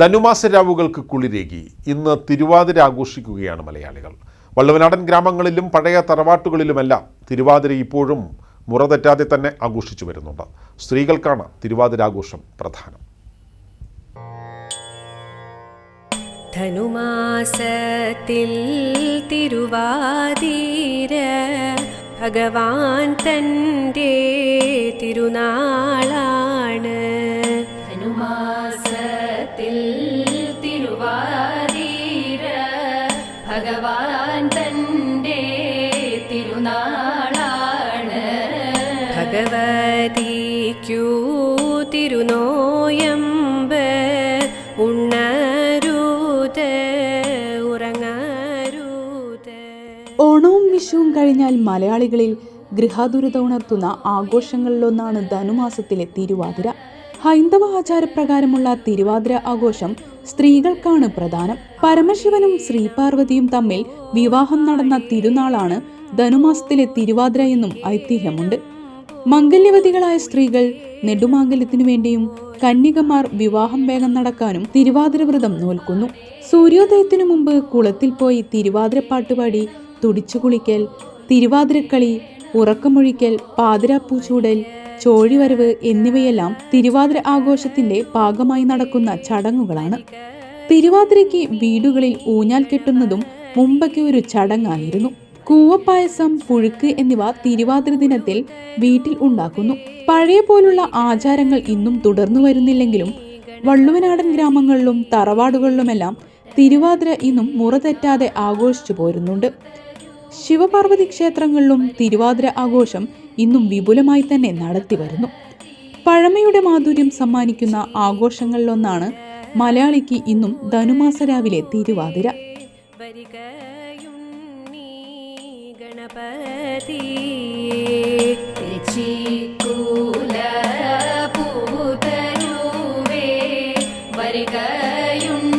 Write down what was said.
ധനുമാസ രാവുകൾക്ക് കുളിരേകി. ഇന്ന് തിരുവാതിര ആഘോഷിക്കുകയാണ് മലയാളികൾ. വള്ളുവനാടൻ ഗ്രാമങ്ങളിലും പഴയ തറവാട്ടുകളിലുമെല്ലാം തിരുവാതിര ഇപ്പോഴും മുറ തെറ്റാതെ തന്നെ ആഘോഷിച്ചു വരുന്നുണ്ട്. സ്ത്രീകൾക്കാണ് തിരുവാതിരാഘോഷം പ്രധാനം. ധനുമാസത്തിൽ തിരുവാതിര ഭഗവാൻ തന്റെ തിരുനാളാണ് ധനുമാസത്തിൽ തിരുവാതിര ഭഗവാൻ തന്റെ തിരുനാളാണ്. ഭഗവതിക്കു തിരുനോയമ്പ് ഉണ്ണരൂത് ഉറങ്ങരൂത്. ഓണവും വിഷുവും കഴിഞ്ഞാൽ മലയാളികളിൽ ഗൃഹാതുരത ഉണർത്തുന്ന ആഘോഷങ്ങളിലൊന്നാണ് ധനുമാസത്തിലെ തിരുവാതിര. ഹൈന്ദവ ആചാരപ്രകാരമുള്ള തിരുവാതിര ആഘോഷം സ്ത്രീകൾക്കാണ് പ്രധാനം. പരമശിവനും ശ്രീപാർവതിയും തമ്മിൽ വിവാഹം നടന്ന തിരുനാളാണ് ധനുമാസത്തിലെ തിരുവാതിര എന്നും ഐതിഹ്യമുണ്ട്. മംഗല്യവതികളായ സ്ത്രീകൾ നെടുമാംഗല്യത്തിനു വേണ്ടിയും കന്യകമാർ വിവാഹം വേഗം നടക്കാനും തിരുവാതിര വ്രതം നോൽക്കുന്നു. സൂര്യോദയത്തിനു മുമ്പ് കുളത്തിൽ പോയി തിരുവാതിര പാട്ടുപാടി തുടിച്ചു കുളിക്കൽ തിരുവാതിരക്കളി ഉറക്കമൊഴിക്കൽ പാതിരാപ്പൂ ചൂടൽ ചോഴിവരവ് എന്നിവയെല്ലാം തിരുവാതിര ആഘോഷത്തിന്റെ ഭാഗമായി നടക്കുന്ന ചടങ്ങുകളാണ്. തിരുവാതിരയ്ക്ക് വീടുകളിൽ ഊഞ്ഞാൽ കെട്ടുന്നതും മുമ്പൊക്കെ ഒരു ചടങ്ങായിരുന്നു. കൂവപ്പായസം പുഴുക്ക് എന്നിവ തിരുവാതിര ദിനത്തിൽ വീട്ടിൽ ഉണ്ടാക്കുന്നു. പഴയ പോലുള്ള ആചാരങ്ങൾ ഇന്നും തുടർന്നു വരുന്നില്ലെങ്കിലും വള്ളുവനാടൻ ഗ്രാമങ്ങളിലും തറവാടുകളിലുമെല്ലാം തിരുവാതിര ഇന്നും മുറ തെറ്റാതെ ആഘോഷിച്ചു പോരുന്നുണ്ട്. ശിവപാർവതി ക്ഷേത്രങ്ങളിലും തിരുവാതിര ആഘോഷം ഇന്നും വിപുലമായി തന്നെ നടത്തിവരുന്നു പഴമയുടെ മാധുര്യം സമ്മാനിക്കുന്ന ആഘോഷങ്ങളിലൊന്നാണ് മലയാളിക്ക് ഇന്നും ധനുമാസ രാവിലെ തിരുവാതിര. ഗണപതി കൂല പൂതരൂവേ വരികയുണ്ട്